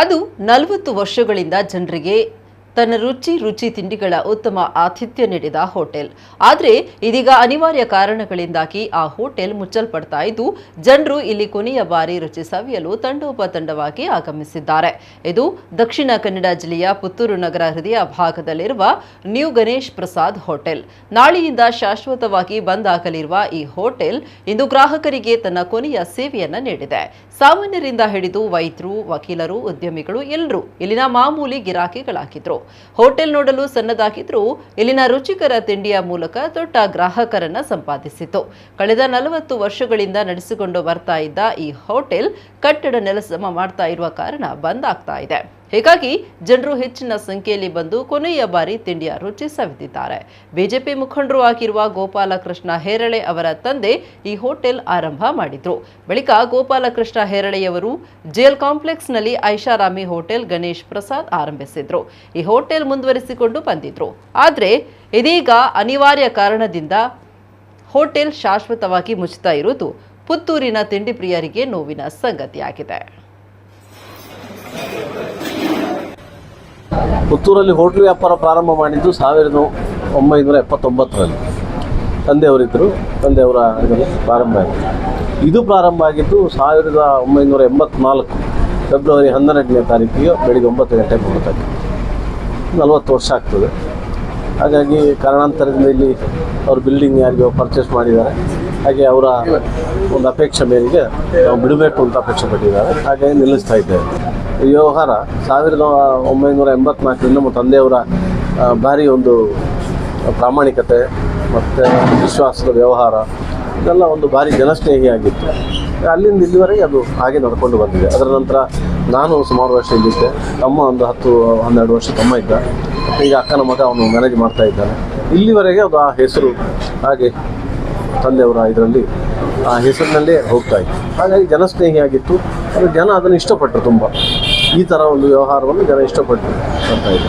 ಅದು ನಲವತ್ತು ವರ್ಷಗಳಿಂದ ಜನರಿಗೆ ತನ್ನ ರುಚಿ ರುಚಿ ತಿಂಡಿಗಳ ಉತ್ತಮ ಆತಿಥ್ಯ ನೀಡಿದ ಹೋಟೆಲ್. ಆದರೆ ಇದೀಗ ಅನಿವಾರ್ಯ ಕಾರಣಗಳಿಂದಾಗಿ ಆ ಹೋಟೆಲ್ ಮುಚ್ಚಲ್ಪಡ್ತಾ ಇದ್ದು, ಜನರು ಇಲ್ಲಿ ಕೊನೆಯ ಬಾರಿ ರುಚಿ ಸವಿಯಲು ತಂಡೋಪತಂಡವಾಗಿ ಆಗಮಿಸಿದ್ದಾರೆ. ಇದು ದಕ್ಷಿಣ ಕನ್ನಡ ಜಿಲ್ಲೆಯ ಪುತ್ತೂರು ನಗರ ಹೃದಯ ಭಾಗದಲ್ಲಿರುವ ನ್ಯೂ ಗಣೇಶ್ ಪ್ರಸಾದ್ ಹೋಟೆಲ್. ನಾಳೆಯಿಂದ ಶಾಶ್ವತವಾಗಿ ಬಂದ್ ಆಗಲಿರುವ ಈ ಹೋಟೆಲ್ ಇಂದು ಗ್ರಾಹಕರಿಗೆ ತನ್ನ ಕೊನೆಯ ಸೇವೆಯನ್ನು ನೀಡಿದೆ. ಸಾಮಾನ್ಯರಿಂದ ಹಿಡಿದು ವೈದ್ಯರು, ವಕೀಲರು, ಉದ್ಯಮಿಗಳು ಎಲ್ಲರೂ ಇಲ್ಲಿನ ಮಾಮೂಲಿ ಗಿರಾಕಿಗಳಾಗಿದ್ರು. ಹೋಟೆಲ್ ನೋಡಲು ಸಣ್ಣದಾಗಿದ್ರೂ ಇಲ್ಲಿನ ರುಚಿಕರ ತಿಂಡಿಯ ಮೂಲಕ ದೊಡ್ಡ ಗ್ರಾಹಕರನ್ನ ಸಂಪಾದಿಸಿತು. ಕಳೆದ ನಲವತ್ತು ವರ್ಷಗಳಿಂದ ನಡೆಸಿಕೊಂಡು ಬರ್ತಾ ಇದ್ದ ಈ ಹೋಟೆಲ್ ಕಟ್ಟಡ ನೆಲಸಮ ಮಾಡ್ತಾ ಇರುವ ಕಾರಣ ಬಂದ್ ಆಗ್ತಾ ಇದೆ. ಹೀಗಾಗಿ ಜನರು ಹೆಚ್ಚಿನ ಸಂಖ್ಯೆಯಲ್ಲಿ ಬಂದು ಕೊನೆಯ ಬಾರಿ ತಿಂಡಿಯ ರುಚಿ ಸವಿದಿದ್ದಾರೆ ಬಿಜೆಪಿ ಮುಖಂಡರು ಆಗಿರುವ ಗೋಪಾಲಕೃಷ್ಣ ಹೇರಳೆ ಅವರ ತಂದೆ ಈ ಹೋಟೆಲ್ ಆರಂಭ ಮಾಡಿದ್ರು. ಬಳಿಕ ಗೋಪಾಲಕೃಷ್ಣ ಹೇರಳೆಯವರು ಜೇಲ್ ಕಾಂಪ್ಲೆಕ್ಸ್ನಲ್ಲಿ ಐಷಾರಾಮಿ ಹೋಟೆಲ್ ಗಣೇಶ್ ಪ್ರಸಾದ್ ಆರಂಭಿಸಿದ್ರು. ಈ ಹೋಟೆಲ್ ಮುಂದುವರಿಸಿಕೊಂಡು ಬಂದಿದ್ರು. ಆದರೆ ಇದೀಗ ಅನಿವಾರ್ಯ ಕಾರಣದಿಂದ ಹೋಟೆಲ್ ಶಾಶ್ವತವಾಗಿ ಮುಚ್ಚುತ್ತಾ ಇರುವುದು ಪುತ್ತೂರಿನ ತಿಂಡಿ ಪ್ರಿಯರಿಗೆ ನೋವಿನ ಸಂಗತಿಯಾಗಿದೆ. ಪುತ್ತೂರಲ್ಲಿ ಹೋಟ್ಲ್ ವ್ಯಾಪಾರ ಪ್ರಾರಂಭ ಮಾಡಿದ್ದು ಸಾವಿರದ ಒಂಬೈನೂರ ಎಪ್ಪತ್ತೊಂಬತ್ತರಲ್ಲಿ. ತಂದೆಯವರಿದ್ದರು, ತಂದೆಯವರ ಪ್ರಾರಂಭ ಆಯಿತು. ಇದು ಪ್ರಾರಂಭ ಆಗಿದ್ದು ಸಾವಿರದ ಒಂಬೈನೂರ ಎಂಬತ್ನಾಲ್ಕು ಫೆಬ್ರವರಿ ಹನ್ನೆರಡನೇ ತಾರೀಕಿಗೆ ಬೆಳಿಗ್ಗೆ ಒಂಬತ್ತು ಗಂಟೆಗೆ ಮುಗಿದಾಗ ನಲವತ್ತು ವರ್ಷ ಆಗ್ತದೆ. ಹಾಗಾಗಿ ಕಾರಣಾಂತರದಿಂದ ಇಲ್ಲಿ ಅವರು ಬಿಲ್ಡಿಂಗ್ ಯಾರಿಗೋ ಪರ್ಚೇಸ್ ಮಾಡಿದ್ದಾರೆ. ಹಾಗೆ ಅವರ ಒಂದು ಅಪೇಕ್ಷೆ ಮೇರೆಗೆ ನಾವು ಬಿಡಬೇಕು ಅಂತ ಅಪೇಕ್ಷೆ ಪಟ್ಟಿದ್ದಾರೆ. ಹಾಗಾಗಿ ನಿಲ್ಲಿಸ್ತಾ ಇದ್ದೇವೆ. ಈ ವ್ಯವಹಾರ ಸಾವಿರದ ಒಂಬೈನೂರ ಎಂಬತ್ನಾಲ್ಕರಿಂದ ನಮ್ಮ ತಂದೆಯವರ ಭಾರಿ ಒಂದು ಪ್ರಾಮಾಣಿಕತೆ ಮತ್ತು ವಿಶ್ವಾಸದ ವ್ಯವಹಾರ, ಇದೆಲ್ಲ ಒಂದು ಭಾರಿ ಜನಸ್ನೇಹಿಯಾಗಿತ್ತು ಅಲ್ಲಿಂದ ಇಲ್ಲಿವರೆಗೆ ಅದು ಹಾಗೆ ನಡ್ಕೊಂಡು ಬಂದಿದೆ. ಅದರ ನಂತರ ನಾನು ಸುಮಾರು ವರ್ಷ ಇಲ್ಲಿದ್ದೆ ತಮ್ಮ ಒಂದು ಹತ್ತು, ಹನ್ನೆರಡು ವರ್ಷ ತಮ್ಮ ಇದ್ದ. ಈಗ ಅಕ್ಕನ ಮಗ ಅವನು ಮ್ಯಾನೇಜ್ ಮಾಡ್ತಾ ಇದ್ದಾನೆ. ಇಲ್ಲಿವರೆಗೆ ಅದು ಆ ಹೆಸರು, ಹಾಗೆ ತಂದೆಯವರ ಇದರಲ್ಲಿ ಆ ಹೆಸರಿನಲ್ಲೇ ಹೋಗ್ತಾ ಇತ್ತು. ಹಾಗಾಗಿ ಜನಸ್ನೇಹಿಯಾಗಿತ್ತು. ಅದು ಜನ ಅದನ್ನು ಇಷ್ಟಪಟ್ಟರು ತುಂಬ. ಈ ಥರ ಒಂದು ವ್ಯವಹಾರವನ್ನು ಜನ ಇಷ್ಟಪಟ್ಟು ಅಂತ